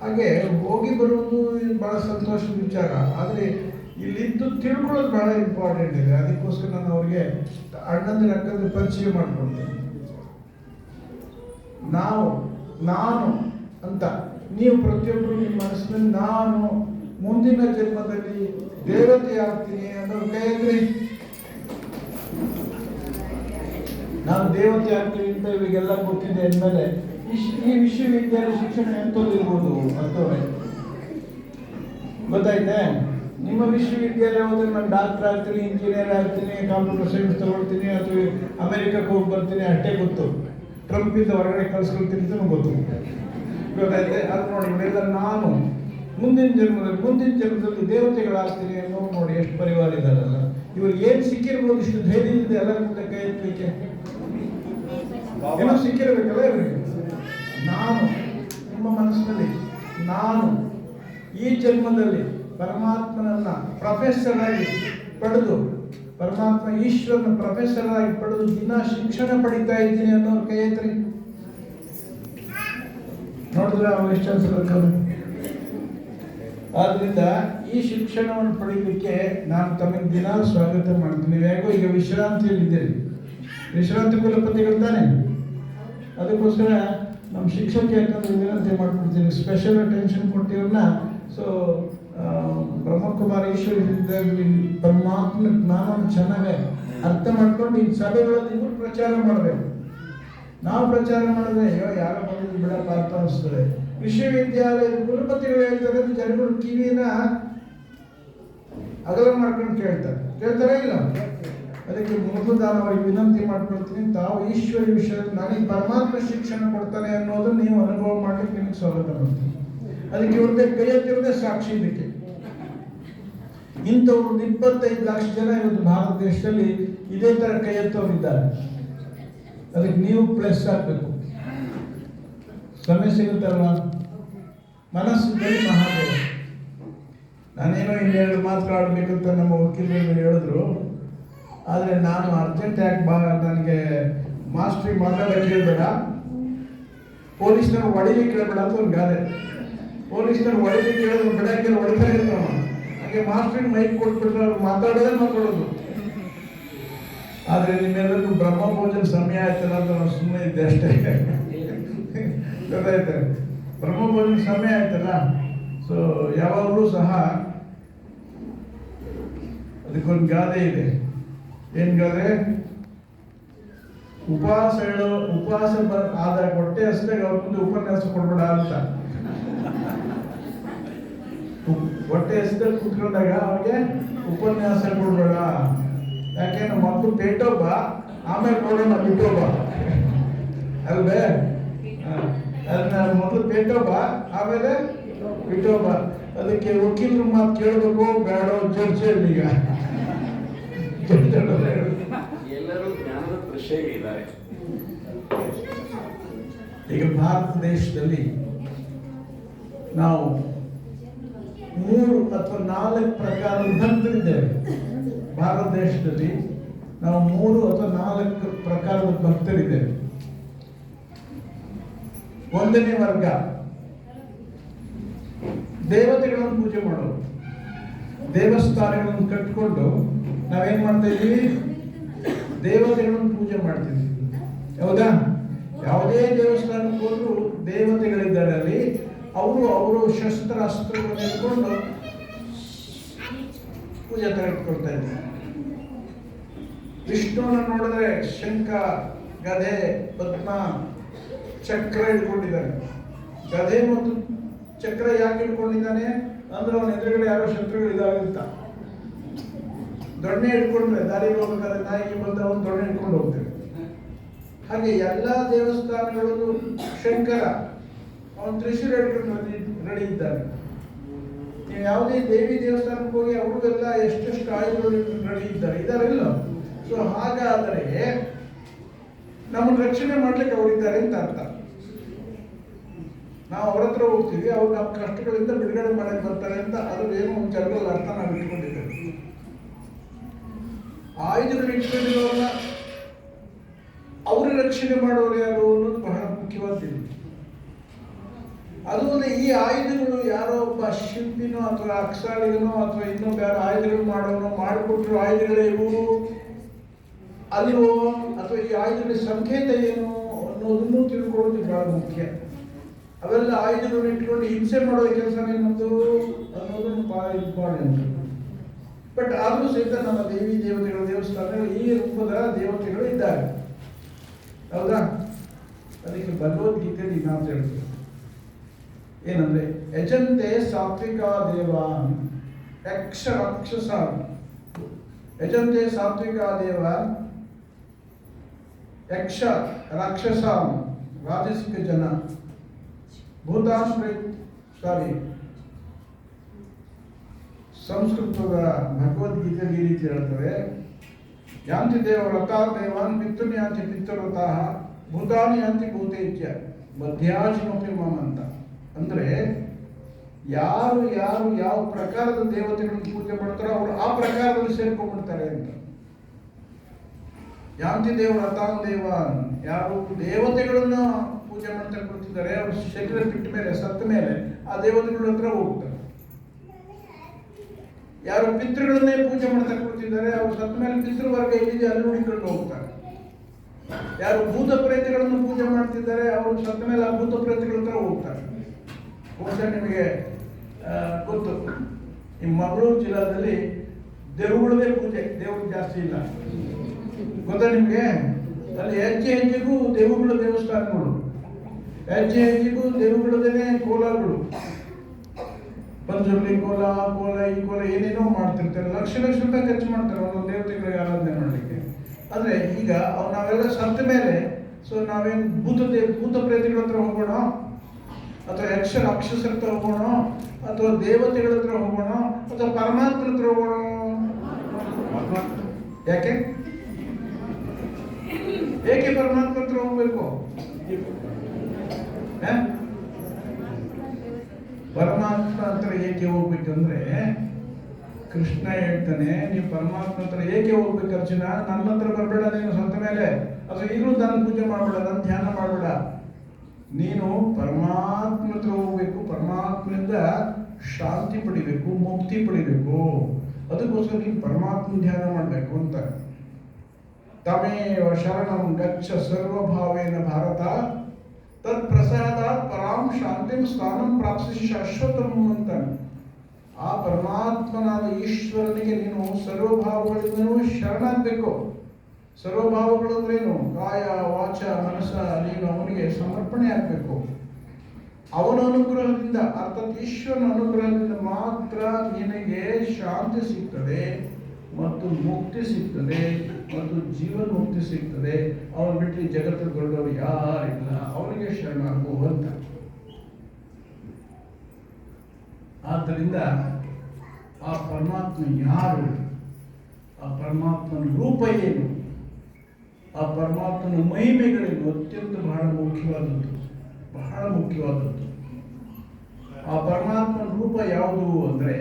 ಹಾಗೆ ಹೋಗಿ ಬರುವುದು ಬಹಳ ಸಂತೋಷದ ವಿಚಾರ. ಆದರೆ ಇಲ್ಲಿದ್ದು ತಿಳ್ಕೊಳ್ಳೋದು ಬಹಳ ಇಂಪಾರ್ಟೆಂಟ್ ಇದೆ. ಅದಕ್ಕೋಸ್ಕರ ನಾನು ಅವ್ರಿಗೆ ಅಣ್ಣಂದ್ರೆ, ಅಕ್ಕಂದ್ರೆ ಪರಿಚಯ ಮಾಡ್ಕೊಳ್ತೇನೆ. ನಾವು, ನಾನು ಅಂತ ನೀವು ಪ್ರತಿಯೊಬ್ಬರು ನಿಮ್ಮ ಮನಸ್ಸಿನಲ್ಲಿ ನಾನು ಮುಂದಿನ ಜನ್ಮದಲ್ಲಿ ದೇವತೆ ಆಗ್ತೀನಿ ಅನ್ನೋ ಕೈ ಎತ್ತಿ. ನಾನು ದೇವತೆ ಆಗ್ತೀನಿ ಅಂತ ಇವಾಗೆಲ್ಲ ಗೊತ್ತಿದೆ ಅಂದಮೇಲೆ ಈ ವಿಶ್ವವಿದ್ಯಾಲಯ ಶಿಕ್ಷಣ ಎಂತದಿರ್ಬೋದು ಅಂತವ್ರೆ ಗೊತ್ತಾಯ್ತೆ? ನಿಮ್ಮ ವಿಶ್ವವಿದ್ಯಾಲಯ ಹೋದ್ರೆ ನಾನು ಡಾಕ್ಟರ್ ಆಗ್ತೀನಿ ಇಂಜಿನಿಯರ್ ಆಗ್ತೀನಿ ಕಂಪ್ಯೂಟರ್ ಸೈನ್ಸ್ ತಗೊಳ್ತೀನಿ, ಅಥವಾ ಅಮೆರಿಕಕ್ಕೆ ಹೋಗಿ ಬರ್ತೀನಿ, ಅಷ್ಟೇ ಗೊತ್ತು. ಟ್ರಂಪ್ ಇಂದ ಹೊರಗಡೆ ಕಳ್ಸ್ಕೊಳ್ತೀನಿ ಅಂತ ಗೊತ್ತು. ಗೊತ್ತಾಯ್ತೆ? ಅದು ನೋಡಿ ಇವೆಲ್ಲ ನಾನು. ಮುಂದಿನ ಜನ್ಮದಲ್ಲಿ ಮುಂದಿನ ಜನ್ಮದಲ್ಲಿ ದೇವತೆಗಳಾಗ್ತೀನಿ ಅನ್ನೋ ನೋಡಿ ಎಷ್ಟು ಪರಿವಾರ ಇದ್ದಾರಲ್ಲ ಇವ್ರಿಗೆ ಏನು ಸಿಕ್ಕಿರ್ಬೋದು ಇಷ್ಟು ಧೈರ್ಯದಿಂದ ಎಲ್ಲರ ಮುಂದೆ ಕೈ ಎತ್ತಲಿಕ್ಕೆ? ಏನೋ ಸಿಕ್ಕಿರಬೇಕಲ್ಲ ಇವರಿಗೆ? ನಾನು, ನಿಮ್ಮ ಮನಸ್ಸಿನಲ್ಲಿ ನಾನು ಈ ಜನ್ಮದಲ್ಲಿ ಪರಮಾತ್ಮನನ್ನ ಪ್ರೊಫೆಸರ್ ಆಗಿ ಪಡೆದು, ಪರಮಾತ್ಮ ಈಶ್ವರನ ಪ್ರೊಫೆಸರ್ ಆಗಿ ಪಡೆದು ದಿನ ಶಿಕ್ಷಣ ಪಡಿತಾ ಇದ್ದೀನಿ ಅನ್ನೋರು ಕೈ ಐತ್ರಿ ನೋಡಿದ್ರೆ ಅವ್ರು ಎಷ್ಟು ಅನ್ಸ್ಬೇಕು ಆದ್ರಿಂದ ಈ ಶಿಕ್ಷಣವನ್ನು ಪಡೀಲಿಕ್ಕೆ ನಾನು ತಮಗೆ ದಿನ ಸ್ವಾಗತ ಮಾಡ್ತೀನಿ. ಹೇಗೋ ಈಗ ವಿಶ್ರಾಂತಿಯಲ್ಲಿದ್ದೀರಿ. ವಿಶ್ರಾಂತಿ ಕುಲಪತಿಗಳು ತಾನೆ? ಅದಕ್ಕೋಸ್ಕರ ನಮ್ಮ ಶಿಕ್ಷಕ ಯಾಕಂದ್ರೆ ವಿನಂತಿ ಮಾಡ್ಕೊಡ್ತೀನಿ ಸ್ಪೆಷಲ್ ಅಟೆನ್ಷನ್ ಕೊಟ್ಟಿವ್ರನ್ನ ಸೊ ಬ್ರಹ್ಮಕುಮಾರ ಈಶ್ವರ ಪರಮಾತ್ಮ ಜ್ಞಾನವನ್ನು ಚೆನ್ನಾಗೇ ಅರ್ಥ ಮಾಡ್ಕೊಂಡು ಈ ಸಭೆಗಳಲ್ಲಿ ಇವ್ರು ಪ್ರಚಾರ ಮಾಡಬೇಕು. ನಾವು ಪ್ರಚಾರ ಮಾಡಿದ್ರೆ, ಅಯ್ಯೋ, ಯಾರೋ ಬಂದಿದ್ದು ಬಿಡಪ್ಪ ಅಂತ ಅನಿಸ್ತದೆ. ವಿಶ್ವವಿದ್ಯಾಲಯದ ಕುಲಪತಿಗಳು ಹೇಳ್ತಾರೆ ಜನಗಳು ಕಿವಿನ ಅಗಲ ಮಾಡ್ಕೊಂಡು ಕೇಳ್ತಾರೆ. ಕೇಳ್ತಾರೆ ಇಲ್ಲ ಅದಕ್ಕೆ ಮೂಲದಾನವಾಗಿ ವಿನಂತಿ ಮಾಡ್ಕೊಳ್ತೀನಿ. ತಾವು ಈಶ್ವರಿ ವಿಷಯ ನನಗೆ ಪರಮಾತ್ಮ ಶಿಕ್ಷಣ ಕೊಡ್ತಾನೆ ಅನ್ನೋದು ನೀವು ಅನುಭವ ಮಾಡ್ಲಿಕ್ಕೆ ನಿಮ್ಗೆ ಸ್ವಾಗತ ಮಾಡ್ತೀನಿ ಅದಕ್ಕೆ ಇವ್ರದ್ದೇ ಕೈ ಸಾಕ್ಷಿ ಇದಕ್ಕೆ. ಇಂಥವ್ರು ಇಪ್ಪತ್ತೈದು ಲಕ್ಷ ಜನ ಇವತ್ತು ಭಾರತ ದೇಶದಲ್ಲಿ ಇದೇ ಥರ ಕೈ ಎತ್ತೋರು ಇದ್ದಾರೆ. ಅದಕ್ಕೆ ನೀವು ಪ್ಲಸ್ ಆಗಬೇಕು. ಸಮಯ ಸಿಗುತ್ತಲ್ವಾ? ಮನಸ್ಸು ಬರೀ ಮಹಾದೇವ. ನಾನೇನೋ ಇನ್ನೆರಡು ಮಾತನಾಡಬೇಕಂತ ನಮ್ಮ ವಕೀಲರು ಹೇಳಿದ್ರು. ಆದರೆ ನಾನು ಅರ್ಜೆಂಟ್ ಯಾಕೆ ಬಾ ನನಗೆ ಮಾಸ್ಟ್ರಿ ಮಾತಾಡೋಕೆ ಕೇಳಬೇಡ. ಪೊಲೀಸ್ನವ್ರು ಹೊಡಿಲಿಕ್ಕೆ ಕೇಳಬೇಡ ಅಂತ ಒಂದು ಗಾದೆ. ಪೊಲೀಸ್ನವ್ರು ಹೊಡಿಲಿಕ್ಕೆ ಕೇಳಿದ್ರು ಕೇಳಿ ಹೊಡಿತಾ ಇರ್ತಾವ ಹಾಗೆ ಮಾಸ್ಟ್ರಿಗೆ ಮೈಕ್ ಕೊಟ್ಬಿಟ್ರೆ ಅವ್ರು ಮಾತಾಡೋದೇ ಮಾತಾಡೋದು ಆದರೆ ನಿಮ್ಮೆಲ್ಲರಿಗೂ ಬ್ರಹ್ಮ ಭೋಜನ ಸಮಯ ಆಯ್ತಲ್ಲ ಅಂತ ನಾನು ಸುಮ್ಮನೆ ಇದ್ದೆ ಅಷ್ಟೇ. ಗೊತ್ತಾಯ್ತು? ಬ್ರಹ್ಮ ಭೋಜನ ಸಮಯ ಆಯ್ತಲ್ಲ? ಸೊ ಯಾವಾಗಲೂ ಸಹ ಅದಕ್ಕೊಂದು ಗಾದೆ ಇದೆ. ಏನ್ ಗಾದೆ ಉಪವಾಸ ಹೇಳೋ ಉಪವಾಸ ಆದ ಹೊಟ್ಟೆ ಹಸಿದಾಗ ಅವ್ರ ಮುಂದೆ ಉಪನ್ಯಾಸ ಕೊಡ್ಬೇಡ ಅಂತ. ಹೊಟ್ಟೆ ಹಸಿದಾಗ ಕುತ್ಕೊಂಡಾಗ ಅವ್ರಿಗೆ ಉಪನ್ಯಾಸ ಕೊಡ್ಬೇಡ. ಯಾಕೆ ನಮ್ಮ ಮಕ್ಕಳು ಪೇಟೋಬ್ಬ, ಆಮೇಲೆ ನೋಡೋಣ ಬಿಟ್ಟೋಬ್ಬ. ಅಲ್ವೇ. ಅದನ್ನ ಮೊದಲು ಪೇಟೋಬ್ಬ, ಆಮೇಲೆ ಬಿಟ್ಟೋಬ್ಬ. ಅದಕ್ಕೆ ವಕೀಲರು ಮಾತು ಕೇಳಬೇಕು, ಬೇಡ, ಜಡ್ಜ್ ಈಗ. ಎಲ್ಲರೂ ಜ್ಞಾನದ ಈಗ ಭಾರತ ದೇಶದಲ್ಲಿ ನಾವು ಮೂರು ಅಥವಾ ನಾಲ್ಕು ಪ್ರಕಾರ ಭಕ್ತರಿದ್ದೇವೆ ಭಾರತ ದೇಶದಲ್ಲಿ ನಾವು ಮೂರು ಅಥವಾ ನಾಲ್ಕು ಪ್ರಕಾರದ ಭಕ್ತರಿದ್ದೇವೆ ಒಂದನೇ ವರ್ಗ. ದೇವತೆಗಳನ್ನು ಪೂಜೆ ಮಾಡೋರು. ದೇವಸ್ಥಾನಗಳನ್ನು ಕಟ್ಕೊಂಡು ನಾವೇನ್ ಮಾಡ್ತಾ ಇದ್ದೀವಿ ದೇವತೆಗಳನ್ನು ಪೂಜೆ ಮಾಡ್ತೀವಿ ಹೌದಾ? ಯಾವುದೇ ದೇವಸ್ಥಾನಕ್ಕೆ ಹೋದ್ರು ದೇವತೆಗಳಿದ್ದಾರೆ ಅಲ್ಲಿ. ಅವರು ಅವರು ಶಸ್ತ್ರ, ಅಸ್ತ್ರಗಳನ್ನು ಇಟ್ಕೊಂಡು ಪೂಜೆ ತೆಗೆದುಕೊಳ್ತಾ ಇದ್ದಾರೆ ವಿಷ್ಣುವನ್ನ ನೋಡಿದ್ರೆ ಶಂಖ, ಗದೆ, ಪದ್ಮ, ಚಕ್ರ ಇಟ್ಕೊಂಡಿದ್ದಾನೆ ಗದೆ ಮತ್ತು ಚಕ್ರ ಯಾಕೆ ಇಟ್ಕೊಂಡಿದ್ದಾನೆ ಅಂದ್ರೆ ಅವನ ಎದುರುಗಡೆ ಯಾರೋ ಶತ್ರುಗಳು ಇದಾಗಿರ್ತಾ ದೊಣ್ಣೆ ಇಟ್ಕೊಂಡ್ರೆ ದಾರಿಗೆ ಹೋಗ್ಬೇಕಾದ್ರೆ ನಾಯಿಗೆ ಬಂದ ಅವನು ದೊಣ್ಣೆ ಇಟ್ಕೊಂಡು ಹೋಗ್ತೇವೆ. ಹಾಗೆ ಎಲ್ಲ ದೇವಸ್ಥಾನಗಳಲ್ಲೂ ಶಂಕರ, ಅವನು ತ್ರಿಶೂಲ ಇಟ್ಕೊಂಡು ರೆಡಿ ಇದ್ದಾನೆ ನೀವು ಯಾವುದೇ ದೇವಿ ದೇವಸ್ಥಾನಕ್ಕೆ ಹೋಗಿ ಅವ್ರಿಗೆಲ್ಲ ಎಷ್ಟೆಷ್ಟು ಆಯುಧಗಳು ರೆಡಿ ಇದ್ದಾರೆ ಇದಾರಿಲ್ಲ ಸೊ ಹಾಗಾದರೆ ನಮ್ಮನ್ನು ರಕ್ಷಣೆ ಮಾಡ್ಲಿಕ್ಕೆ ಅವರಿದ್ದಾರೆ ಅಂತ ಅರ್ಥ. ನಾವು ಅವ್ರ ಹತ್ರ ಹೋಗ್ತೀವಿ, ಅವ್ರು ನಮ್ಮ ಕಷ್ಟಗಳಿಂದ ಬಿಡುಗಡೆ ಮಾಡಕ್ಕೆ ಬರ್ತಾರೆ ಅಂತ ಅದು ಏನೋ ಒಂದು ಜನರಲ್ಲಿ ಅರ್ಥ ನಾವು ಇಟ್ಕೊಂಡಿದ್ದೇವೆ. ಆಯುಧಗಳು ಇಟ್ಕೊಂಡಿರೋಲ್ಲ ಅವ್ರ ರಕ್ಷಣೆ ಮಾಡೋರು ಯಾರು ಅನ್ನೋದು ಬಹಳ ಮುಖ್ಯವಾದ ಇದು ಅದು ಅಲ್ಲದೆ ಈ ಆಯುಧಗಳು ಯಾರೋ ಒಬ್ಬ ಶಿಲ್ಪಿನೋ ಅಥವಾ ಅಕ್ಷಾಳಿಗನೋ ಅಥವಾ ಇನ್ನೊಬ್ಬ ಯಾರು ಆಯುಧಗಳು ಮಾಡೋನೋ ಮಾಡಿಕೊಟ್ರು ಆಯುಧಗಳೇ ಇವು ಅಲ್ವೋ ಅಥವಾ ಈ ಆಯುಧಗಳ ಸಂಕೇತ ಏನು ಅನ್ನೋದನ್ನು ತಿಳ್ಕೊಳ್ಳೋದು ಬಹಳ ಮುಖ್ಯ. ಅವೆಲ್ಲ ಆಯುಧಗಳನ್ನ ಇಟ್ಕೊಂಡು ಹಿಂಸೆ ಮಾಡೋ ಕೆಲಸ ಏನಂತ ಅನ್ನೋದನ್ನು ಬಹಳ ಇಂಪಾರ್ಟೆಂಟ್ ಬಟ್ ಆದರೂ ಸಹಿತ ನಮ್ಮ ದೇವಿ ದೇವತೆಗಳ, ದೇವಸ್ಥಾನಗಳು ಈ ರೂಪದ ದೇವತೆಗಳು ಇದ್ದಾರೆ. ಹೌದಾ? ಅದಕ್ಕೆ ಭಗವದ್ಗೀತೆಯಲ್ಲಿ ನಾವು ಹೇಳ್ತೀವಿ ಏನಂದ್ರೆ, ಯಜಂತೆ ಸಾತ್ವಿಕ ದೇವಾನ್ ಯಕ್ಷ ರಾಕ್ಷಸ. ಯಜಂತೆ ಸಾತ್ವಿಕ ದೇವಾನ್ ಯಕ್ಷ ರಾಕ್ಷಸ. ರಾಜಸಿಕ ಜನ. ಭೂತಾನ್ ಸಾರಿ ಸಂಸ್ಕೃತದ ಭಗವದ್ಗೀತೆ ಈ ರೀತಿ ಹೇಳ್ತಾರೆ ಯಾಂತಿ ದೇವ ವ್ರತಾ ದೇವಾನ್ ಪಿತ್ತು ಯಾಂತಿ ಪಿತೃವ್ರತಃ ಭೂತಾನಿ ಯಾಂತಿ ಭೂತೈತ್ಯ ಮಧ್ಯಾಶಿಮಪಿ ಅಂತ ಅಂದರೆ ಯಾರು ಯಾರು ಯಾವ ಪ್ರಕಾರದ ದೇವತೆಗಳನ್ನು ಪೂಜೆ ಮಾಡ್ತಾರೋ ಅವರು ಆ ಪ್ರಕಾರದಲ್ಲಿ ಸೇರ್ಕೊಂಡ್ಬಿಡ್ತಾರೆ ಅಂತ. ಯಾಂತಿ ದೇವ ವ್ರತಾನ್ ದೇವಾನ್, ಯಾರು ದೇವತೆಗಳನ್ನು ಪೂಜೆ ಮಾಡ್ತಾ ಕೊಡ್ತಿದ್ದಾರೆ ಅವರು ಶರೀರ ಬಿಟ್ಟ ಮೇಲೆ, ಸತ್ತ ಮೇಲೆ, ಆ ದೇವತೆಗಳ ಹತ್ರ ಹೋಗ್ತಾರೆ. ಯಾರು ಪಿತೃಗಳನ್ನೇ ಪೂಜೆ ಮಾಡ್ತಾ ಕೂತಿದ್ದಾರೆ, ಅವರು ಸತ್ತ ಮೇಲೆ ಪಿತೃವರ್ಗ ಎಲ್ಲಿದೆ ಅಲ್ಲಿ ಹುಡುಕೊಂಡು ಹೋಗ್ತಾರೆ. ಯಾರು ಭೂತ ಪ್ರೇತಗಳನ್ನು ಪೂಜೆ ಮಾಡ್ತಿದ್ದಾರೆ, ಅವರು ಸತ್ತ ಮೇಲೆ ಆ ಭೂತ ಪ್ರೇತಗಳ ಹತ್ರ ಹೋಗ್ತಾರೆ. ಬಹುಶಃ ನಿಮಗೆ ಗೊತ್ತು. ಈ ಮಂಗಳೂರು ಜಿಲ್ಲಾದಲ್ಲಿ ದೇವರುಗಳದೇ ಪೂಜೆ, ದೇವರು ಜಾಸ್ತಿ ಇಲ್ಲ. ಗೊತ್ತಾ ನಿಮಗೆ? ಅಲ್ಲಿ ಹೆಜ್ಜೆ ಹೆಜ್ಜೆಗೂ ದೇವರುಗಳ ದೇವಸ್ಥಾನಗಳು. ಹೆಜ್ಜೆ ಹೆಜ್ಜೆಗೂ ದೇವರುಗಳದೇ ಕೋಲಗಳು ಪಂಜುರ್ಲಿ ಕೋಲ ಕೋಲ, ಈ ಕೋಲ ಏನೇನೋ ಮಾಡ್ತಿರ್ತಾರೆ, ಲಕ್ಷ ಲಕ್ಷ ರೂಪಾಯಿ ಖರ್ಚು ಮಾಡ್ತಾರೆ ಒಂದೊಂದು ದೇವತೆಗಳಿಗೆ ಆರಾಧನೆ ಮಾಡಲಿಕ್ಕೆ. ಆದರೆ ಈಗ ಅವ್ರು ನಾವೆಲ್ಲ ಸತ್ತ ಮೇಲೆ, ಸೊ ನಾವೇನು ಭೂತ ದೇ, ಭೂತ ಪ್ರೇತಿಗಳ ಹತ್ರ ಹೋಗೋಣ? ಅಥವಾ ಯಕ್ಷ, ರಾಕ್ಷಸರ ಹತ್ರ ಹೋಗೋಣ? ಅಥವಾ ದೇವತೆಗಳ ಹತ್ರ ಹೋಗೋಣ? ಅಥವಾ ಪರಮಾತ್ಮ ಹತ್ರ ಹೋಗೋಣ? ಯಾಕೆ? ಏಕೆ ಪರಮಾತ್ಮ ಹತ್ರ ಹೋಗ್ಬೇಕು? ಪರಮಾತ್ಮ ಹತ್ರ ಏಕೆ ಹೋಗ್ಬೇಕಂದ್ರೆ ಕೃಷ್ಣ ಹೇಳ್ತಾನೆ ನೀವು ಪರಮಾತ್ಮ ಹತ್ರ ಏಕೆ ಹೋಗ್ಬೇಕು ಅರ್ಜುನ? ನನ್ನ ಹತ್ರ ಬರಬೇಡ ನೀನು ಸ್ವಂತ ಮೇಲೆ. ಅದು ಈಗಲೂ ನಾನು ಪೂಜೆ ಮಾಡಬೇಡ ನಾನು ಧ್ಯಾನ ಮಾಡಬೇಡ. ನೀನು ಪರಮಾತ್ಮ ಹತ್ರ ಹೋಗ್ಬೇಕು, ಪರಮಾತ್ಮನಿಂದ ಶಾಂತಿ ಪಡಿಬೇಕು, ಮುಕ್ತಿ ಪಡಿಬೇಕು. ಅದಕ್ಕೋಸ್ಕರ ನೀನು ಪರಮಾತ್ಮ ಧ್ಯಾನ ಮಾಡಬೇಕು ಅಂತ. ತಮೇವ ಶರಣಂ ಗಚ್ಚ ಸರ್ವಭಾವೇನ ಭಾರತ. ತತ್ ಪ್ರಸಾದ ಪರಾಂ ಶಾಂತಿಂ ಸ್ಥಾನಂ ಪ್ರಾಪ್ತಿಸಿ ಶಾಶ್ವತಂ ಅಂತಾನೆ ಆ ಪರಮಾತ್ಮನಾದ ಈಶ್ವರನಿಗೆ ನೀನು ಸರ್ವಭಾವಗಳಿಂದನೂ ಶರಣಾಗಬೇಕು ಸರ್ವಭಾವಗಳು ಅಂದ್ರೇನು ಕಾಯ ವಾಚ ಮನಸ ನೀನು ಅವನಿಗೆ ಸಮರ್ಪಣೆ ಆಗಬೇಕು ಅವನ ಅನುಗ್ರಹದಿಂದ, ಅರ್ಥಾತ್ ಈಶ್ವರನ ಅನುಗ್ರಹದಿಂದ ಮಾತ್ರ ನಿನಗೆ ಶಾಂತಿ ಸಿಗ್ತದೆ ಮತ್ತು ಮುಕ್ತಿ ಸಿಗ್ತದೆ. ಮತ್ತು ಜೀವನ ಮುಕ್ತಿ ಸಿಗ್ತದೆ, ಅವನು ಬಿಟ್ಟು ಈ ಜಗತ್ತು ದೊಡ್ಡವರು ಯಾರಿಲ್ಲ, ಅವನಿಗೆ ಶರಣಾಗು ಅಂತ. ಆದ್ದರಿಂದ ಆ ಪರಮಾತ್ಮ ಯಾರು? ಆ ಪರಮಾತ್ಮನ ರೂಪ ಏನು? ಆ ಪರಮಾತ್ಮನ ಮಹಿಮೆಗಳೇನು ಅತ್ಯಂತ ಬಹಳ ಮುಖ್ಯವಾದದ್ದು ಬಹಳ ಮುಖ್ಯವಾದದ್ದು. ಆ ಪರಮಾತ್ಮನ ರೂಪ ಯಾವುದು ಅಂದರೆ,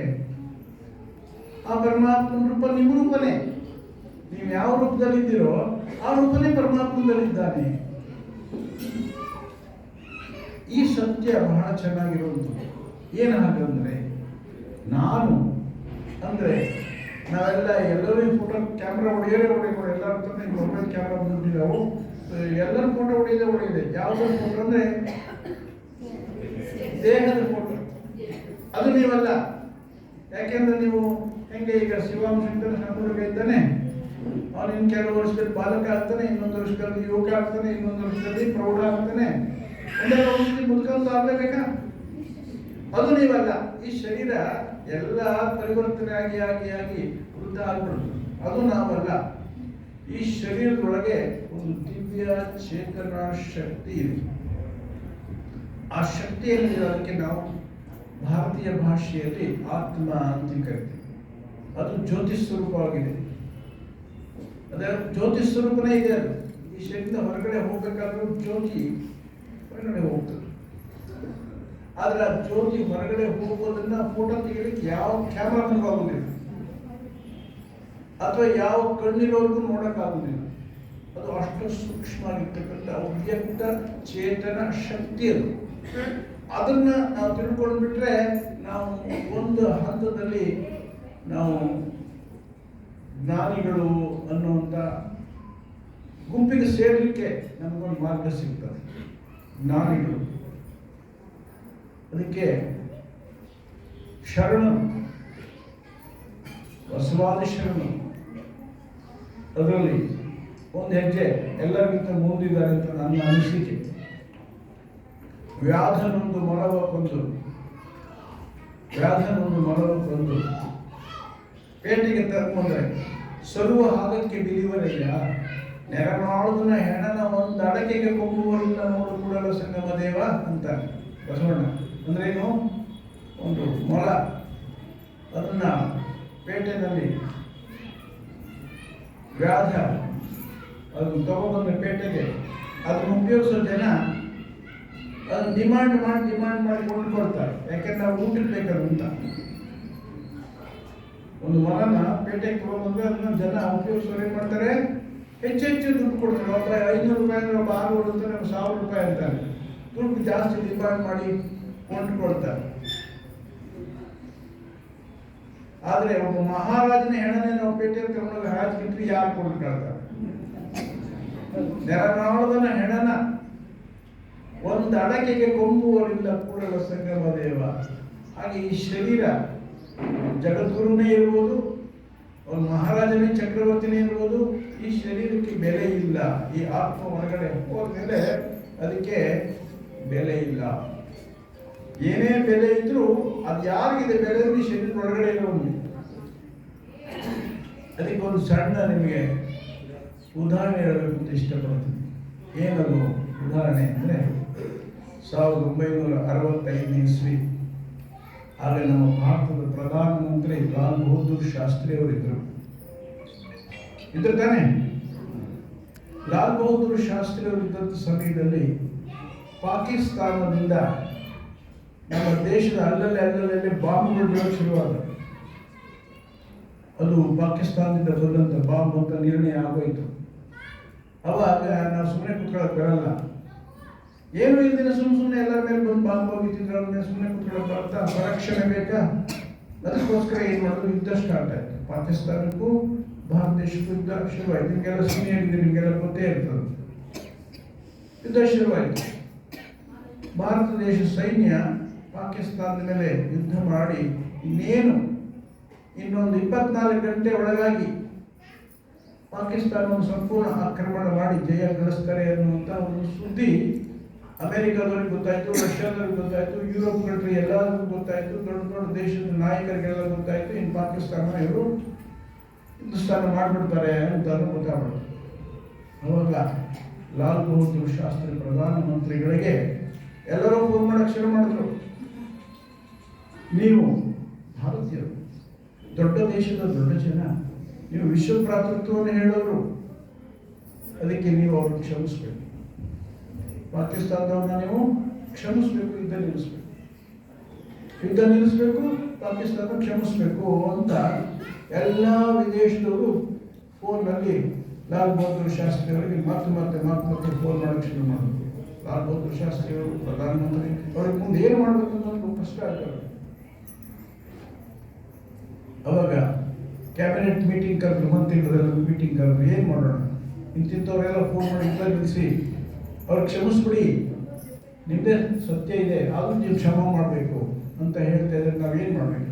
ಆ ಪರಮಾತ್ಮನ ರೂಪ ನಿಮ್ಮ ರೂಪನೇ. ನೀವು ಯಾವ ರೂಪದಲ್ಲಿದ್ದೀರೋ ಆ ರೂಪನೇ ಪರಮಾತ್ಮದಲ್ಲಿದ್ದಾನೆ ಈ ಸತ್ಯ ಬಹಳ ಚೆನ್ನಾಗಿರುವಂಥದ್ದು. ಏನಾಗಂದ್ರೆ, ನಾನು, ಅಂದ್ರೆ, ನಾವೆಲ್ಲ ಎಲ್ಲರೂ ಫೋಟೋ ಕ್ಯಾಮ್ರಾ ಹೊಡೆಯೋರೇ ಹೊಡೆಯೋ ಎಲ್ಲರ ತಂದೆ ಮೊಬೈಲ್ ಕ್ಯಾಮ್ರಾ ಬಂದಿದ್ದಾವೆ. ಎಲ್ಲರ ಫೋಟೋ ಹೊಡೆಯೋದೇ ಹೊಡೆಯಿದೆ. ಯಾವುದೋ ಫೋಟೋ ಅಂದರೆ, ದೇಹದ ಫೋಟೋ ಅದು ನೀವಲ್ಲ. ಯಾಕೆಂದ್ರೆ ನೀವು ಹೆಂಗೆ ಈಗ ಶಿವಾಂಶ ಹುಡುಗ ಇದ್ದಾನೆ? ಅವನು ಇನ್ನು ಕೆಲವು ವರ್ಷದಲ್ಲಿ ಬಾಲಕ ಆಗ್ತಾನೆ, ಇನ್ನೊಂದು ವರ್ಷದಲ್ಲಿ ಯುವಕ ಆಗ್ತಾನೆ, ಇನ್ನೊಂದು ವರ್ಷದಲ್ಲಿ ಪ್ರೌಢ ಆಗ್ತಾನೆ. ಒಂದೆರಡು ವರ್ಷದಲ್ಲಿ ಮುದುಕಂತ ಆಗ್ಲೇಬೇಕಾ? ಅದು ನೀವಲ್ಲ, ಈ ಶರೀರ ಎಲ್ಲ ಪರಿವರ್ತನೆ ಆಗಿ ಆಗಿ ಆಗಿ ವೃದ್ಧ ಆಗ್ಬಿಡುತ್ತೆ. ಅದು ನಾವಲ್ಲ. ಈ ಶರೀರದೊಳಗೆ ಒಂದು ದಿವ್ಯ ಚೇತನ ಶಕ್ತಿ ಇದೆ. ಆ ಶಕ್ತಿಯಲ್ಲಿ ಅದಕ್ಕೆ ನಾವು ಭಾರತೀಯ ಭಾಷೆಯಲ್ಲಿ ಆತ್ಮ ಅಂತ ಕರಿತೀವಿ. ಅದು ಜ್ಯೋತಿ ಸ್ವರೂಪವಾಗಿದೆ. ಅದೇ ಜ್ಯೋತಿ ಸ್ವರೂಪನೇ ಇದೆ ಅದು. ಈ ಶಕ್ತಿ ಹೊರಗಡೆ ಹೋಗ್ಬೇಕಾದ್ರೂ ಜ್ಯೋತಿ ಹೊರಗಡೆ ಹೋಗ್ತದೆ. ಆದ್ರೆ ಆ ಜ್ಯೋತಿ ಹೊರಗಡೆ ಹೋಗೋದನ್ನ ಫೋಟೋ ತೆಗಿಲಿಕ್ಕೆ ಯಾವ ಕ್ಯಾಮ್ರಾಮನ್ಗೂ ಆಗುದಿಲ್ಲ ಅಥವಾ ಯಾವ ಕಣ್ಣಿರೋರ್ಗೂ ನೋಡೋಕ್ಕಾಗೋದಿಲ್ಲ ಅದು ಅಷ್ಟು ಸೂಕ್ಷ್ಮ ಆಗಿರ್ತಕ್ಕಂಥ ಅವ್ಯಕ್ತ ಚೇತನ ಶಕ್ತಿ ಅದು. ಅದನ್ನ ನಾವು ತಿಳ್ಕೊಂಡ್ಬಿಟ್ರೆ ನಾವು ಒಂದು ಹಂತದಲ್ಲಿ ನಾವು ಜ್ಞಾನಿಗಳು ಅನ್ನುವಂಥ ಗುಂಪಿಗೆ ಸೇರಲಿಕ್ಕೆ ನಮಗೊಂದು ಮಾರ್ಗ ಸಿಗ್ತದೆ. ಜ್ಞಾನಿಗಳು. ಅದಕ್ಕೆ ಶರಣ. ಬಸವಾದಿ ಶರಣ. ಅದರಲ್ಲಿ ಒಂದು ಹೆಜ್ಜೆ ಎಲ್ಲರಿಗಿಂತ ಮುಂದಿದ್ದಾರೆ ಅಂತ ನನ್ನ ಅನಿಸಿಕೆ. ವ್ಯಾಧನೊಂದು ಮರವ ಕೊಂದು ವ್ಯಾಧನೊಂದು ಮರವ ಕೊಂದು ಪೇಟೆಗೆ ತರ್ಕೊಂಡ್ರೆ ಸರುವ ಹಾಗಕ್ಕೆ ಬಿಲಿವರಯ್ಯ ನೆರನಾಳುದನ ಹೆಣನ ಒಂದು ಅಡಕೆಗೆ ಕೊಂಬುವರಿಲ್ಲ ನೋಡು ಕೂಡಲ ಸಂಗಮ ದೇವ ಅಂತ ಬಸವಣ್ಣ ಅಂದ್ರೇನು ಒಂದು ಮೊಲ ಅದನ್ನ ಪೇಟೆನಲ್ಲಿ ವ್ಯಾಧ ಅದನ್ನು ತಗೊಂಡ್ಬಂದ ಪೇಟೆಗೆ. ಅದನ್ನು ಉಪಯೋಗಿಸೋ ಜನ ಅದನ್ನು ಡಿಮಾಂಡ್ ಮಾಡಿ ಡಿಮಾಂಡ್ ಮಾಡಿ ಕೊಂಡ್ಕೊಳ್ತಾರೆ. ಯಾಕೆಂದ್ರೆ ನಾವು ಊಟಕ್ಕೆ ಬೇಕದು ಅಂತ ಒಂದು ಮರನ ಪೇಟೆಗೆ ತಗೊಂಡ್ಬಂದ್ರೆ ಅದನ್ನ ಜನ ಉಪಯೋಗಿಸೋರು ಏನ್ ಮಾಡ್ತಾರೆ. ಹೆಚ್ಚು ಹೆಚ್ಚು ದುಡ್ಡು ಕೊಡ್ತಾರೆ. ಒಬ್ಬ ಐನೂರು ರೂಪಾಯಿ ಒಬ್ಬ ಆರುನೂರು ಅಂತಾನೆ ಒಬ್ಬ ಸಾವಿರ ರೂಪಾಯಿ ಅಂತಾರೆ. ದುಡ್ಡು ಜಾಸ್ತಿ ಡಿಮಾಂಡ್ ಮಾಡಿ ಕೊಂಡ್ಕೊಳ್ತಾರೆ ಆದರೆ ಒಬ್ಬ ಮಹಾರಾಜನ ಹೆಣನೆ ನಾವು ಪೇಟೆಯಲ್ಲಿ ತಗೊಂಡೋಗಿ ಹಾಕಿಟ್ರಿ ಯಾರು ಕೊಂಡ್ಕೊಳ್ತಾರೆ ನೆರನಾಳದನ ಹೆಣನ. ಒಂದು ಅಡಕೆಗೆ ಕೊಂಬುವರಿಂದ ಕೂಡಲ ಸಂಗಮ ದೇವ ಹಾಗೆ ಈ ಶರೀರ. ಜಗದ್ಗುರುನೇ ಇರ್ಬೋದು, ಅವ್ರ ಮಹಾರಾಜನೇ ಚಕ್ರವರ್ತಿನೇ ಇರ್ಬೋದು, ಈ ಶರೀರಕ್ಕೆ ಬೆಲೆ ಇಲ್ಲ, ಈ ಆತ್ಮ ಒಳಗಡೆ ಹೋದ್ಮೇಲೆ ಅದಕ್ಕೆ ಬೆಲೆ ಇಲ್ಲ. ಏನೇ ಬೆಲೆ ಇದ್ರೂ ಅದು ಯಾರಿಗಿದೆ ಬೆಲೆ? ಈ ಶರೀರ ಒಳಗಡೆ ಇರೋದು ಅದಕ್ಕೊಂದು ಸಣ್ಣ ನಿಮಗೆ ಉದಾಹರಣೆ ಹೇಳಬೇಕು ಅಂತ ಇಷ್ಟಪಡ್ತೀನಿ. ಏನದು ಉದಾಹರಣೆ ಅಂದರೆ ಸಾವಿರದ ಒಂಬೈನೂರ ಅರವತ್ತೈದನೇ ಇಸ್ವಿ. ಆಗ ನಮ್ಮ ಭಾರತದ ಪ್ರಧಾನಮಂತ್ರಿ ಲಾಲ್ ಬಹದ್ದೂರ್ ಶಾಸ್ತ್ರಿ ಅವರಿದ್ದರು. ಇದ್ರು ತಾನೆ? ಲಾಲ್ ಬಹದ್ದೂರ್ ಶಾಸ್ತ್ರಿ ಸಮಯದಲ್ಲಿ ಪಾಕಿಸ್ತಾನದಿಂದ ನಮ್ಮ ದೇಶದ ಅಲ್ಲಲ್ಲಿ ಅಲ್ಲಲ್ಲಿ ಬಾಂಬ್ಗಳು ಬೀಳೋಕೆ ಶುರುವಾದ. ಅದು ಪಾಕಿಸ್ತಾನದಿಂದ ಬಂದಂಥ ಬಾಂಬ್ ಅಂತ ನಿರ್ಣಯ ಆಗೋಯ್ತು. ಅವಾಗ ನಾವು ಸುಮ್ಮನೆ ಕುತ್ಕೊಳ್ಳೋಕೆ ಬರಲ್ಲ. ಏನು ಇಲ್ದಿನ ಸುಮ್ ಸುಮ್ಮನೆ ಎಲ್ಲರ ಮೇಲೆ ಬಂದು ಬಾಂಬ್ ಹೋಗಿತ್ತಿದ್ರು ಅವ್ರ ಸುಮ್ಮನೆ ಕುತ್ಕೊಳ್ಳೋಕೆ ಬರ್ತಾ ಸಂರಕ್ಷಣೆ ಬೇಕಾ? ಅದಕ್ಕೋಸ್ಕರ ಏನು ಮಾಡೋದು ಯುದ್ಧ ಸ್ಟಾರ್ಟ್ ಆಯಿತು. ಪಾಕಿಸ್ತಾನಕ್ಕೂ, ಭಾರತ ದೇಶಕ್ಕೂ ಯುದ್ಧ ಶುರುವಾಯ್ತು. ನಿಮಗೆಲ್ಲ ಸೀನಿಯರ್ ಇದೆ ನಿಮಗೆಲ್ಲ ಗೊತ್ತೇ ಇರ್ತದೆ. ಯುದ್ಧ ಶುರುವಾಯಿತು. ಭಾರತ ದೇಶ ಸೈನ್ಯ ಪಾಕಿಸ್ತಾನದ ಮೇಲೆ ಯುದ್ಧ ಮಾಡಿ ಇನ್ನೇನು? ಇನ್ನೊಂದು ಇಪ್ಪತ್ನಾಲ್ಕು ಗಂಟೆ ಒಳಗಾಗಿ ಪಾಕಿಸ್ತಾನವನ್ನು ಸಂಪೂರ್ಣ ಆಕ್ರಮಣ ಮಾಡಿ ಜಯ ಗಳಿಸ್ತಾರೆ ಅನ್ನುವಂಥ ಒಂದು ಸುದ್ದಿ ಅಮೆರಿಕದವ್ರಿಗೆ ಗೊತ್ತಾಯ್ತು, ರಷ್ಯಾದವ್ರಿಗೆ ಗೊತ್ತಾಯ್ತು, ಯುರೋಪ್ ಕಂಟ್ರಿ ಎಲ್ಲರಿಗೂ ಗೊತ್ತಾಯ್ತು, ದೊಡ್ಡ ದೊಡ್ಡ ದೇಶದ ನಾಯಕರಿಗೆಲ್ಲ ಗೊತ್ತಾಯ್ತು ಇನ್ನು ಪಾಕಿಸ್ತಾನ ಇವರು ಹಿಂದೂಸ್ತಾನ ಮಾಡಿಬಿಡ್ತಾರೆ ಅಂತ ಗೊತ್ತಾಗ್ಬಿಡ್ತು ಅವಾಗ ಲಾಲ್ ಬಹದ್ದೂರ್ ಶಾಸ್ತ್ರಿ ಪ್ರಧಾನಮಂತ್ರಿಗಳಿಗೆ ಎಲ್ಲರೂ ಫೋನ್ ಮಾಡಕ್ಕೆ ಶುರು ಮಾಡಿದ್ರು. ನೀವು ಭಾರತೀಯರು, ದೊಡ್ಡ ದೇಶದ ದೊಡ್ಡ ಜನ, ನೀವು ವಿಶ್ವ ಭ್ರಾತೃತ್ವವನ್ನು ಹೇಳೋರು. ಅದಕ್ಕೆ ನೀವು ಅವ್ರನ್ನ ಕ್ಷಮಿಸ್ಬೇಕು. ಪಾಕಿಸ್ತಾನದವ್ರನ್ನ ನೀವು ಕ್ಷಮಿಸ್ಬೇಕು, ಯುದ್ಧ ನಿಲ್ಲಿಸ್ಬೇಕು. ಯುದ್ಧ ನಿಲ್ಲಿಸ್ಬೇಕು ಪಾಕಿಸ್ತಾನ ಕ್ಷಮಿಸಬೇಕು ಅಂತ ಎಲ್ಲ ವಿದೇಶದವರು ಫೋನ್ನಲ್ಲಿ ಲಾಲ್ ಬಹದ್ದೂರ್ ಶಾಸ್ತ್ರಿಯವರಿಗೆ ಮತ್ತೆ ಮತ್ತೆ ಮತ್ತೆ ಮತ್ತೆ ಫೋನ್ ಮಾಡೋಕ್ಕೆ ಶುರು ಮಾಡೋದು ಲಾಲ್ ಬಹದ್ದೂರ್ ಶಾಸ್ತ್ರಿಯವರು ಪ್ರಧಾನಮಂತ್ರಿ ಅವ್ರಿಗೆ ಮುಂದೆ ಏನು ಮಾಡಬೇಕು ಅಂತ ಕಷ್ಟ ಆಗ್ತದೆ ಅವಾಗ ಕ್ಯಾಬಿನೆಟ್ ಮೀಟಿಂಗ್ ಕರೆದ್ರು ಮಂತ್ರಿಗಳೆಲ್ಲ ಮೀಟಿಂಗ್ ಕರೆದ್ರು, ಏನು ಮಾಡೋಣ? ಇಂತಿಂಥವರೆಲ್ಲ ಫೋನ್ ಮಾಡಿ ನಿಲ್ಲಿಸಿ ಅವ್ರಿಗೆ ಕ್ಷಮಿಸ್ಬಿಡಿ. ನಿಮ್ಮದೇ ಸತ್ಯ ಇದೆ, ಆದರೂ ನೀವು ಕ್ಷಮ ಮಾಡಬೇಕು ಅಂತ ಹೇಳ್ತಾ ಇದ್ರೆ ನಾವೇನು ಮಾಡಬೇಕು?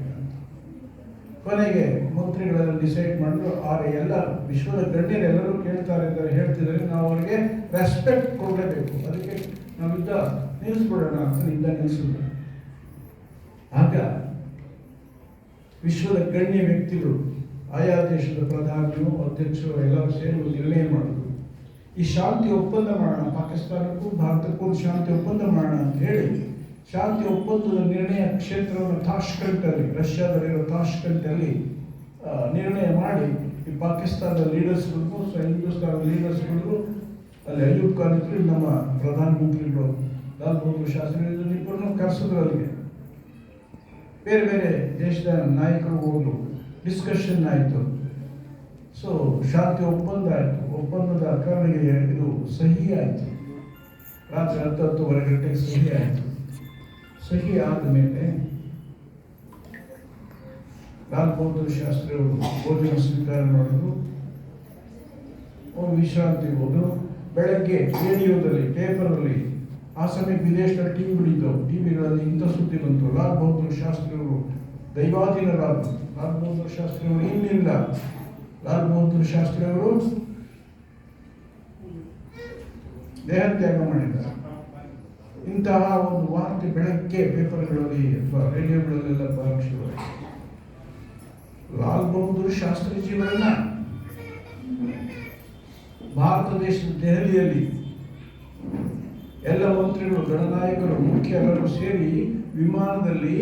ಕೊನೆಗೆ ಮಂತ್ರಿಗಳೆಲ್ಲ ಡಿಸೈಡ್ ಮಾಡಿದ್ರು ಆ ಎಲ್ಲ ವಿಶ್ವದ ಗಣ್ಯರು ಎಲ್ಲರೂ ಕೇಳ್ತಾರೆ ಅಂತ ಹೇಳ್ತಿದ್ದಾರೆ ನಾವು ಅವರಿಗೆ ರೆಸ್ಪೆಕ್ಟ್ ಕೊಡಲೇಬೇಕು. ಅದಕ್ಕೆ ನಾವಿದ್ದ ನಿಲ್ಲಿಸ್ಬಿಡೋಣ ಅಂತ ಯುದ್ಧ ನಿಲ್ಲಿಸಿದ್ರು ಆಗ ವಿಶ್ವದ ಗಣ್ಯ ವ್ಯಕ್ತಿಗಳು, ಆಯಾ ದೇಶದ ಪ್ರಧಾನಿಯು, ಅಧ್ಯಕ್ಷರು, ಎಲ್ಲರೂ ಸೇರಿ ನಿರ್ಣಯ ಮಾಡಿದ್ರು. ಈ ಶಾಂತಿ ಒಪ್ಪಂದ ಮಾಡೋಣ ಪಾಕಿಸ್ತಾನಕ್ಕೂ ಭಾರತಕ್ಕೂ ಶಾಂತಿ ಒಪ್ಪಂದ ಮಾಡೋಣ ಅಂತ ಹೇಳಿ, ಶಾಂತಿ ಒಪ್ಪಂದದ ನಿರ್ಣಯ ಕ್ಷೇತ್ರವನ್ನು ತಾಷ್ಕಂಟಲ್ಲಿ, ರಷ್ಯಾದಲ್ಲಿರೋ ತಾಷ್ಕಂಟಲ್ಲಿ ನಿರ್ಣಯ ಮಾಡಿ, ಈ ಪಾಕಿಸ್ತಾನದ ಲೀಡರ್ಸ್ಗಳಿಗೂ ಸೊ ಹಿಂದೂಸ್ತಾನದ ಲೀಡರ್ಸ್ಗಳಿಗೂ ಅಲ್ಲಿ ಅಯ್ಯೂಬ್ ಖಾನ್ ಇದ್ರು ನಮ್ಮ ಪ್ರಧಾನಮಂತ್ರಿಗಳು ಲಾಲ್ ಬಹದ್ದೂರ್ ಶಾಸ್ತ್ರಿ ಇಬ್ಬರನ್ನು ಕರೆಸಿದ್ರು ಅಲ್ಲಿಗೆ. ಬೇರೆ ಬೇರೆ ದೇಶದ ನಾಯಕರು ಹೋದ್ರು ಡಿಸ್ಕಷನ್ ಆಯಿತು. ಸೊ ಶಾಂತಿ ಒಪ್ಪಂದ ಆಯಿತು. ಒಪ್ಪಂದದ ಅಕ್ರಮಿಗೆ ಇದು ಸಹಿ ಆಯಿತು ರಾತ್ರಿ ಹತ್ತು ಹತ್ತುವರೆ ಗಂಟೆಗೆ ಸಹಿ ಆಯಿತು ಸಹಿ ಆದಮೇಲೆ ಲಾಲ್ ಬಹದ್ದೂರ್ ಶಾಸ್ತ್ರಿ ಅವರು ಭೋಜನ ಸ್ವೀಕಾರ ಮಾಡೋದು ಅವರು ವಿಶ್ರಾಂತಿ ಹೋದರು. ಬೆಳಗ್ಗೆ ರೇಡಿಯೋದಲ್ಲಿ, ಪೇಪರಲ್ಲಿ, ಆ ಸಮಯಕ್ಕೆ ವಿದೇಶದಲ್ಲಿ ಟಿವಿ ಬಿಡಿದ್ದವು ಟಿವಿಗಳಲ್ಲಿ ಇಂಥ ಸುದ್ದಿ ಬಂತು. ಲಾಲ್ ಬಹದ್ದೂರ್ ಶಾಸ್ತ್ರಿ ಅವರು ದೈವಾಧೀನರಾದರು. ಲಾಲ್ ಬಹದ್ದೂರ್ ಶಾಸ್ತ್ರಿ ಅವರು ಲಾಲ್ ಬಹದ್ದೂರ್ ಶಾಸ್ತ್ರಿ ಅವರು ದೇಹತ್ಯಾಗ ಮಾಡಿದ್ದಾರೆ ಇಂತಹ ಒಂದು ವಾರ್ತೆ ಬೆಳಕ್ಕೆ ಪೇಪರ್ಗಳಲ್ಲಿ ಅಥವಾ ರೇಡಿಯೋಗಳಲ್ಲೆಲ್ಲ ಪರೀಕ್ಷೆಗಳು ಲಾಲ್ ಬಹದ್ದೂರ್ ಶಾಸ್ತ್ರೀಜಿಯವರನ್ನ ಭಾರತ ದೇಶದ ದೆಹಲಿಯಲ್ಲಿ ಎಲ್ಲ ಮಂತ್ರಿಗಳು, ಗಣನಾಯಕರು ಮುಖ್ಯರು ಸೇರಿ ವಿಮಾನದಲ್ಲಿ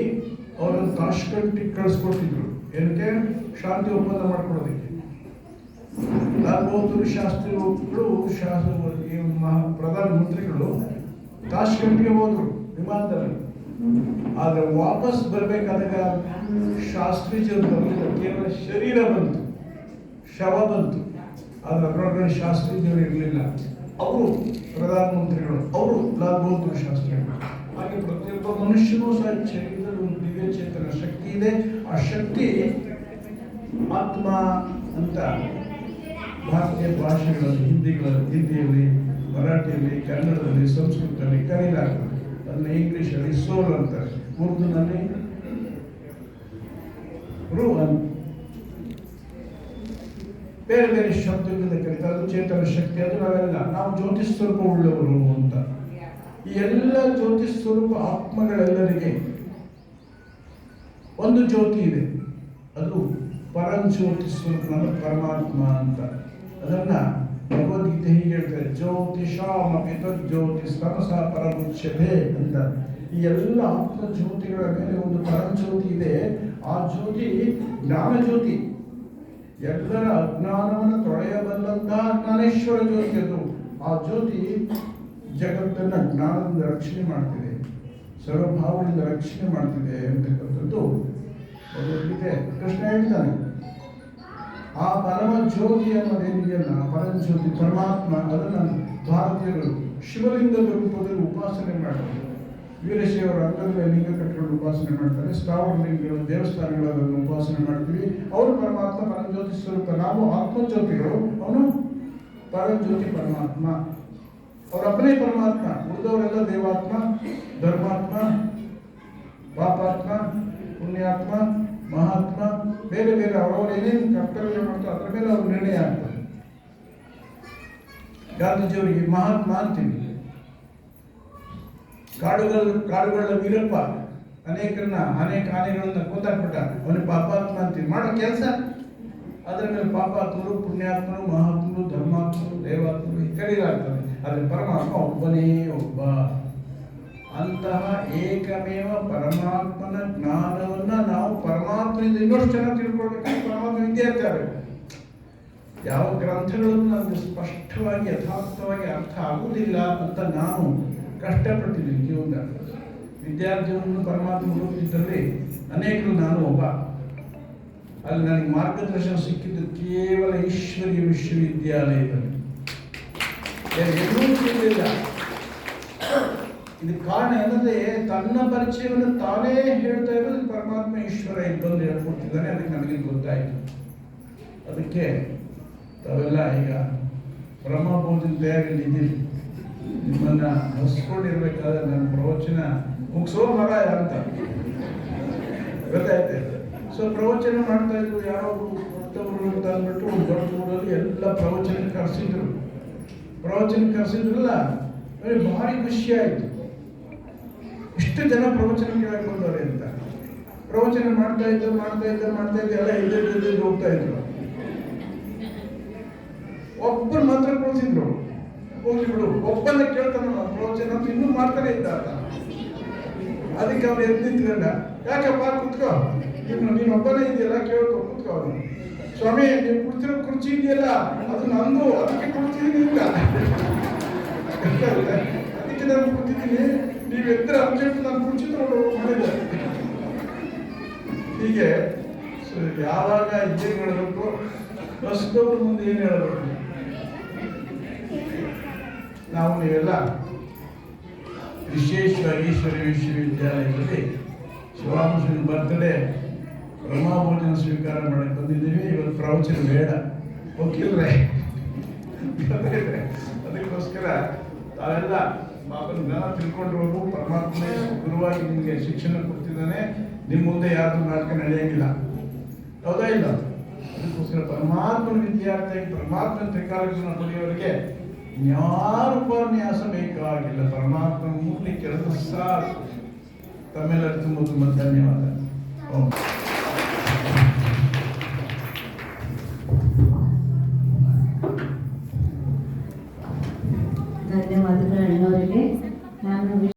ಅವರನ್ನು ತಾಷ್ಕಂಟಿಗೆ ಕಳಿಸ್ಕೊಟ್ಟಿದ್ರು. ಏನಕ್ಕೆ? ಶಾಂತಿ ಒಪ್ಪಂದ ಮಾಡ್ಕೊಡೋದಕ್ಕೆ ಲಾಲ್ ಬಹದ್ದೂರ್ ಶಾಸ್ತ್ರಿಗಳು ಶಾಸ್ತ್ರ ಈ ಮಹಾ ಪ್ರಧಾನಮಂತ್ರಿಗಳು ತಾಷ್ಕಂಟ್ಗೆ ಹೋದರು, ವಿಮಾನದಲ್ಲಿ. ಆದರೆ ವಾಪಸ್ ಬರಬೇಕಾದಾಗ ಶಾಸ್ತ್ರೀಜರು ಕೇವಲ ಶರೀರ ಬಂತು, ಶವ ಬಂತು. ಆದರೆ ಅದರೊಳಗಡೆ ಶಾಸ್ತ್ರೀಜರು ಇರಲಿಲ್ಲ. ಅವರು ಪ್ರಧಾನಮಂತ್ರಿಗಳು ಅವರು ಲಾಲ್ ಬಹದ್ದೂರ್ ಶಾಸ್ತ್ರಿಗಳು. ಹಾಗೆ ಪ್ರತಿಯೊಬ್ಬ ಮನುಷ್ಯನೂ ಸಹ ಶರೀರದಲ್ಲಿ ಒಂದು ದಿವ್ಯ ಚೇತನ, ಶಕ್ತಿ ಇದೆ. ಆ ಶಕ್ತಿ ಆತ್ಮ ಅಂತ ಭಾರತೀಯ ಭಾಷೆಗಳಲ್ಲಿ ಹಿಂದಿಗಳಲ್ಲಿ ಹಿಂದಿಯಲ್ಲಿ, ಮರಾಠಿಯಲ್ಲಿ, ಕನ್ನಡದಲ್ಲಿ, ಸಂಸ್ಕೃತದಲ್ಲಿ ಕರೀಲಾಗ್ತದೆ ಅದನ್ನು ಇಂಗ್ಲೀಷಲ್ಲಿ ಸೋಲ್ ಅಂತಾರೆ. ಉರ್ದುನಲ್ಲಿ ರೂ ಅಂತ ಬೇರೆ ಬೇರೆ ಶಬ್ದಗಳಿಂದ ಕರೀತಾರೆ. ಅದು ಚೇತನ ಶಕ್ತಿ, ಅದು ನಾವೆಲ್ಲ. ನಾವು ಜ್ಯೋತಿ ಸ್ವರೂಪ ಉಳ್ಳವರು ಅಂತ. ಈ ಎಲ್ಲ ಜ್ಯೋತಿ ಸ್ವರೂಪ ಆತ್ಮಗಳೆಲ್ಲರಿಗೆ ಒಂದು ಜ್ಯೋತಿ ಇದೆ. ಅದು ಪರಂ ಜ್ಯೋತಿಷ್ ಸ್ವರೂಪ ಪರಮಾತ್ಮ ಅಂತ. ಅದನ್ನ ಭಗವದ್ಗೀತೆ ಹೀಗೆ ಹೇಳ್ತಾರೆ ಜ್ಯೋತಿಷಾಮಪಿ ತಜ್ಯೋತಿ ಸ್ತಮಸ ಪರಮುಚ್ಯತೆ ಅಂತ. ಈ ಎಲ್ಲ ಆತ್ಮ ಜ್ಯೋತಿಗಳ ಮೇಲೆ ಒಂದು ಪರಂಜ್ಯೋತಿ ಇದೆ. ಆ ಜ್ಯೋತಿ ಜ್ಞಾನ ಜ್ಯೋತಿ. ಎಲ್ಲರ ಅಜ್ಞಾನವನ್ನು ತೊಳೆಯಬಲ್ಲಂತಹ ಜ್ಞಾನೇಶ್ವರ ಜ್ಯೋತಿ ಅದು. ಆ ಜ್ಯೋತಿ ಜಗತ್ತನ್ನು ಜ್ಞಾನದಿಂದ ರಕ್ಷಣೆ ಮಾಡ್ತಿದೆ. ಸರ್ವಭಾವದಿಂದ ರಕ್ಷಣೆ ಮಾಡ್ತಿದೆ ಅಂತಕ್ಕಂಥದ್ದು ಭಗವದ್ಗೀತೆ. ಕೃಷ್ಣ ಹೇಳ್ತಾನೆ ಆ ಪರಮ ಜ್ಯೋತಿ ಅನ್ನೋದೇನಿದೆಯಲ್ಲ ಪರಮಜ್ಯೋತಿ ಪರಮಾತ್ಮ, ಅದನ್ನು ಭಾರತೀಯರು ಶಿವಲಿಂಗದ ರೂಪದಲ್ಲಿ ಉಪಾಸನೆ ಮಾಡ್ತಾರೆ. ವೀರಶೈವರ ಮೇಲೆ ಲಿಂಗ ಕಟ್ಟಿಕೊಂಡು ಉಪಾಸನೆ ಮಾಡ್ತಾರೆ. ಸ್ಥಾವರ ಲಿಂಗಗಳು ದೇವಸ್ಥಾನಗಳನ್ನು ಉಪಾಸನೆ ಮಾಡ್ತೀವಿ. ಅವರು ಪರಮಾತ್ಮ ಪರಂಜ್ಯೋತಿ ಸ್ವರೂಪ. ನಾವು ಆತ್ಮಜ್ಯೋತಿಗಳು. ಅವನು ಪರಂಜ್ಯೋತಿ ಪರಮಾತ್ಮ. ಅವರೊಬ್ಬನೇ ಪರಮಾತ್ಮ. ಉಳಿದವರೆಲ್ಲ ದೇವಾತ್ಮ, ಧರ್ಮಾತ್ಮ, ಪಾಪಾತ್ಮ, ಪುಣ್ಯಾತ್ಮ ಮಹಾತ್ಮ, ಬೇರೆ ಬೇರೆ ಅವರವರು ಏನೇನು ಕರ್ತವ್ಯ ಮಾಡ್ತಾರೆ ಅದರ ಮೇಲೆ ಅವ್ರ ನಿರ್ಣಯ ಆಗ್ತದೆ ಗಾಂಧೀಜಿಯವರಿಗೆ ಮಹಾತ್ಮ ಅಂತೀವಿ. ಕಾಡುಗಳ ಕಾಡುಗಳ ವೀರಪ್ಪ ಅನೇಕರನ್ನ, ಅನೇಕ ಆನೆಗಳನ್ನ ಕೂತಾಕ್ಬಿಟ್ಟ ಅವನಿಗೆ ಪಾಪಾತ್ಮ ಅಂತೀವಿ. ಮಾಡೋ ಕೆಲಸ. ಅದರ ಮೇಲೆ ಪಾಪಾತ್ಮರು, ಪುಣ್ಯಾತ್ಮರು, ಮಹಾತ್ಮರು, ಧರ್ಮಾತ್ಮರು, ದೇವಾತ್ಮರು ಕರೀಲಾಗ್ತದೆ ಆದರೆ ಪರಮಾತ್ಮ ಒಬ್ಬನೇ ಒಬ್ಬ. ಅಂತಹ ಏಕಮೇವ ಪರಮಾತ್ಮನ ಜ್ಞಾನವನ್ನ ನಾವು ಪರಮಾತ್ಮನಿಂದ ಇನ್ನಷ್ಟು ಜನ ತಿಳ್ಕೊಳ್ಬೇಕಾದ್ರೆ ಪರಮಾತ್ಮ ವಿದ್ಯಾರ್ಥಿ ಯಾವ ಗ್ರಂಥಗಳನ್ನು ನಮಗೆ ಸ್ಪಷ್ಟವಾಗಿ, ಯಥಾರ್ಥವಾಗಿ ಅರ್ಥ ಆಗುವುದಿಲ್ಲ ಅಂತ ನಾನು ಕಷ್ಟಪಟ್ಟಿದ್ದೀನಿ ಜೀವನ ವಿದ್ಯಾರ್ಥಿಗಳನ್ನು ಪರಮಾತ್ಮ ರೂಪದಲ್ಲಿ ಅನೇಕರು ನಾನು ಒಬ್ಬ. ಅಲ್ಲಿ ನನಗೆ ಮಾರ್ಗದರ್ಶನ ಸಿಕ್ಕಿದ್ದು ಕೇವಲ ಈಶ್ವರೀಯ ವಿಶ್ವವಿದ್ಯಾಲಯದಲ್ಲಿ. ಎಲ್ಲೂ ಸಿಗಲಿಲ್ಲ. ಇದು ಕಾರಣ ಏನಂದ್ರೆ ತನ್ನ ಪರಿಚಯವನ್ನು ತಾನೇ ಹೇಳ್ತಾ ಇರೋದು ಪರಮಾತ್ಮ ಈಶ್ವರ ಇಬ್ಬಂದು ಬಂದು ಹೇಳ್ಕೊಡ್ತಿದ್ದಾನೆ ಅದಕ್ಕೆ ನನಗೆ ಗೊತ್ತಾಯಿತು. ಅದಕ್ಕೆ ತಾವೆಲ್ಲ ಈಗ ಬ್ರಹ್ಮಬೋಧನ ತಯಾರಿಯಲ್ಲಿ ಇದ್ದೀರಿ. ನಿಮ್ಮನ್ನ ಹಸ್ಕೊಂಡಿರ್ಬೇಕಾದ್ರೆ ನನ್ನ ಪ್ರವಚನ ಮುಗಿಸೋ ಮರ ಅಂತ. ಗೊತ್ತಾಯ್ತು ಸೊ ಪ್ರವಚನ ಮಾಡ್ತಾ ಇದ್ರು, ಯಾರೋ ದೊಡ್ಡವರು ಅಂತ ಅಂದ್ಬಿಟ್ಟು ಒಂದು ದೊಡ್ಡ ಊರಲ್ಲಿ ಎಲ್ಲ ಪ್ರವಚನ ಕರೆಸಿದ್ರು. ಪ್ರವಚನ ಕರೆಸಿದ್ರಲ್ಲ ಭಾರಿ ಖುಷಿ ಆಯಿತು. ಇಷ್ಟು ಜನ ಪ್ರವಚನ ಬಂದವ್ರೆ ಅಂತ. ಪ್ರವಚನ ಮಾಡ್ತಾ ಇದ್ದ ಮಾಡ್ತಾ ಇದ್ದ ಮಾಡ್ತಾ ಇದ್ದ ಎಲ್ಲ ಹಿಂದೆ ಹೋಗ್ತಾ ಇದ್ರು. ಒಬ್ಬರು ಮಾತ್ರ ಕಳಿಸಿದ್ರು. ಹೋಗಿ ಬಿಡು, ಒಬ್ಬನ ಕೇಳ್ತಾನ ಪ್ರವಚನ ಇನ್ನೂ ಮಾಡ್ತಾನೆ ಇದ್ದ. ಅದಕ್ಕೆ ಅವ್ರು ಎದ್ದು ನಿಂತ್ಕೊಂಡ. ಯಾಕಪ್ಪ, ಕುತ್ಕೋ. ನೀನು ನೀನು ಒಬ್ಬನೇ ಇದೆಯಲ್ಲ, ಕೇಳ್ಕೊ, ಕುತ್ಕೋ ಅವನು. ಸ್ವಾಮಿ ನೀವು ಕುರ್ತಿರೋ ಕುರ್ಚಿ ಇದೆಯಲ್ಲ, ಅದು ನಂದು, ಅದಕ್ಕೆ ಕುರ್ಚಿ ಇಲ್ಲ ಅದಕ್ಕೆ ನಾನು ಕೂತಿದ್ದೀನಿ ನೀವು ಎತ್ತರ ಅರ್ಜೆಂಟ್ ನಾನು ಕುರ್ಚಿ ಮಾಡಿದ್ದಾರೆ ಹೋಗಿ ಯಾವಾಗ ಏನು ಹೇಳಬೇಕು ಪ್ರಸ್ತುತವ್ರ ಮುಂದೆ ಏನು ಹೇಳಬೇಕು? ನಾವು ನೀವೆಲ್ಲ ವಿಶೇಷವಾಗಿ ಈಶ್ವರ ವಿಶ್ವವಿದ್ಯಾಲಯದಲ್ಲಿ ಶಿವಾಂಶನ ಬರ್ತ್ಡೇ ಬ್ರಹ್ಮಭೋಜನ ಸ್ವೀಕಾರ ಮಾಡಕ್ಕೆ ಬಂದಿದ್ದೀವಿ. ಇವತ್ತು ಪ್ರವಚನ ಬೇಡ. ಹೋಗಿಲ್ರೆ ಅದಕ್ಕೋಸ್ಕರ ತಾವೆಲ್ಲ ಬಾಬನ ಜ್ಞಾನ ತಿಳ್ಕೊಂಡಿರೋರು ಪರಮಾತ್ಮನೇ ಪರಮಾತ್ಮ ಗುರುವಾಗಿ ನಿಮಗೆ ಶಿಕ್ಷಣ ಕೊಡ್ತಿದ್ದಾನೆ. ನಿಮ್ಮ ಮುಂದೆ ಯಾರ್ದು ನಾಟಕ ನಡೆಯಂಗಿಲ್ಲ. ಹೌದಾ ಇಲ್ಲ? ಅದಕ್ಕೋಸ್ಕರ ಪರಮಾತ್ಮನ ವಿದ್ಯಾರ್ಥಿ ಪರಮಾತ್ಮನ ತ್ರಿಕಾಲಕ್ಷಣ ಪಡೆಯೋರಿಗೆ ಯಾರು ಉಪನ್ಯಾಸ ಬೇಕಾಗಿಲ್ಲ. ಪರಮಾತ್ಮ ಮೂರ್ತಿ ಕೆಲಸ ಸಾಕು. ತಮ್ಮೆಲ್ಲರಿಗೂ ತುಂಬ ತುಂಬ ಧನ್ಯವಾದ.